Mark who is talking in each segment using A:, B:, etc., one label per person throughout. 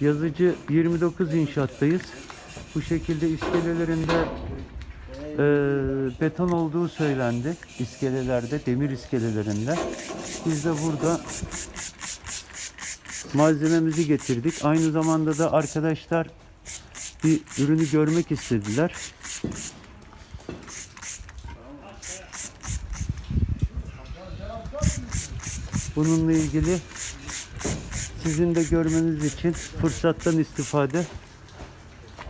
A: Yazıcı 29 inşaattayız. Bu şekilde iskelelerinde e, beton olduğu söylendi. İskelelerde, demir iskelelerinde. Biz de burada malzememizi getirdik. Aynı zamanda da arkadaşlar bir ürünü görmek istediler. Bununla ilgili sizin de görmeniz için fırsattan istifade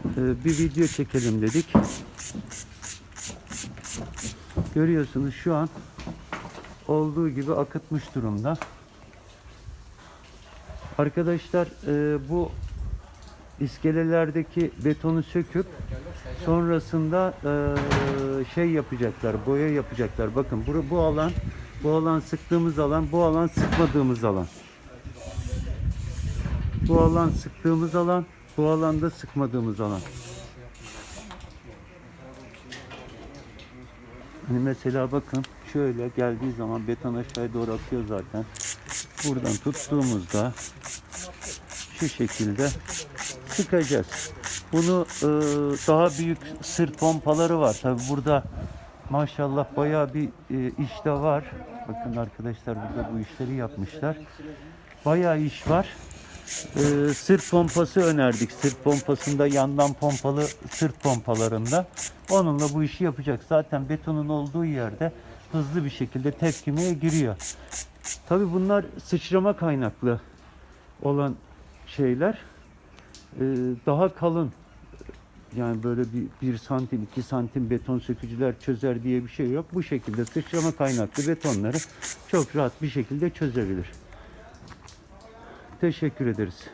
A: e, bir video çekelim dedik. Görüyorsunuz şu an olduğu gibi akıtmış durumda. Arkadaşlar e, bu iskelelerdeki betonu söküp sonrasında e, şey yapacaklar, boya yapacaklar. Bakın bu, bu alan, bu alan sıktığımız alan, bu alan sıkmadığımız alan. Bu alan sıktığımız alan, bu alanda sıkmadığımız alan. Hani mesela bakın şöyle geldiği zaman beton aşağıya doğru akıyor zaten. Buradan tuttuğumuzda şu şekilde sıkacağız. Bunu e, daha büyük sırt pompaları var. Tabi burada maşallah bayağı bir e, iş de var. Bakın arkadaşlar burada bu işleri yapmışlar. Bayağı iş var. E, sırt pompası önerdik. Sırt pompasında yandan pompalı sırt pompalarında. Onunla bu işi yapacak. Zaten betonun olduğu yerde hızlı bir şekilde tepkimeye giriyor. Tabi bunlar sıçrama kaynaklı olan şeyler. Ee, daha kalın yani böyle bir, bir santim iki santim beton sökücüler çözer diye bir şey yok. Bu şekilde sıçrama kaynaklı betonları çok rahat bir şekilde çözebilir. Teşekkür ederiz.